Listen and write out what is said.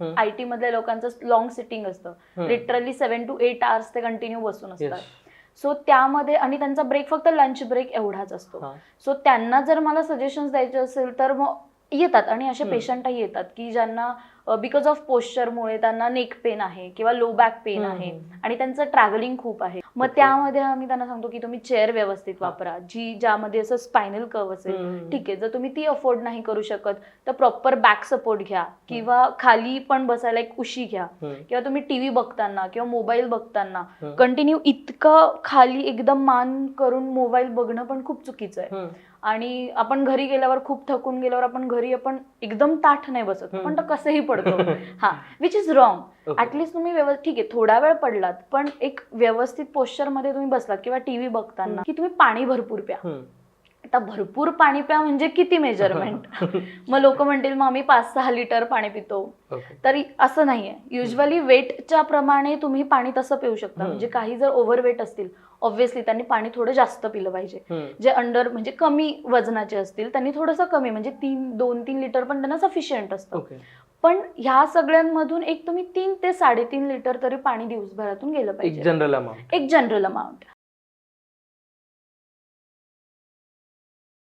हम्म. I T मधल्या लोकांचं लॉंग सिटिंग असतं. Literally seven to eight hours ते कंटिन्यू बसून. असतात सो त्यामध्ये आणि त्यांचा ब्रेक फक्त लंच ब्रेक एवढाच असतो. सो त्यांना जर मला सजेशन्स द्यायचे असेल तर मग येतात आणि असे. पेशंटही येतात की ज्यांना बिकॉज ऑफ पोश्चरमुळे त्यांना नेक पेन आहे किंवा लो बॅक पेन आहे. आणि त्यांचं ट्रॅव्हलिंग खूप आहे मग. त्यामध्ये आम्ही त्यांना सांगतो की तुम्ही चेअर व्यवस्थित. वापरा जी ज्यामध्ये असं स्पायनल कर्व असेल. ठीक आहे जर तुम्ही ती अफोर्ड नाही करू शकत तर प्रॉपर बॅक सपोर्ट घ्या किंवा खाली पण बसायला एक उशी घ्या. किंवा तुम्ही टीव्ही बघताना किंवा मोबाईल बघताना. कंटिन्यू इतकं खाली एकदम मान करून मोबाईल बघणं पण खूप चुकीचं आहे. आणि आपण घरी गेल्यावर खूप थकून गेल्यावर आपण घरी आपण एकदम ताठ नाही बसत. आपण तर कसंही पडतो हा विच इज रॉंग. ऍटलिस्ट तुम्ही व्यवस्थित ठीक आहे थोडा वेळ पडलात पण एक व्यवस्थित posture मध्ये तुम्ही बसलात किंवा टीव्ही बघताना की तुम्ही पाणी भरपूर प्या. आता भरपूर पाणी प्या म्हणजे किती मेजरमेंट मग लोक म्हणतील मग आम्ही पाच सहा लिटर पाणी पितो Okay. तरी असं नाहीये युजली वेटच्या प्रमाणे तुम्ही पाणी तसं पिऊ शकता. म्हणजे काही जर ओव्हरवेट असतील ऑब्व्हियसली त्यांनी पाणी थोडं जास्त पिलं पाहिजे. जे अंडर म्हणजे कमी वजनाचे असतील त्यांनी थोडंसं कमी म्हणजे तीन दोन तीन लिटर पण त्यांना सफिशियंट असतं. पण ह्या सगळ्यांमधून एक तुम्ही तीन ते साडेतीन लिटर तरी पाणी दिवसभरातून गेलं एक पाहिजे. जनरल अमाऊंट एक जनरल अमाऊंट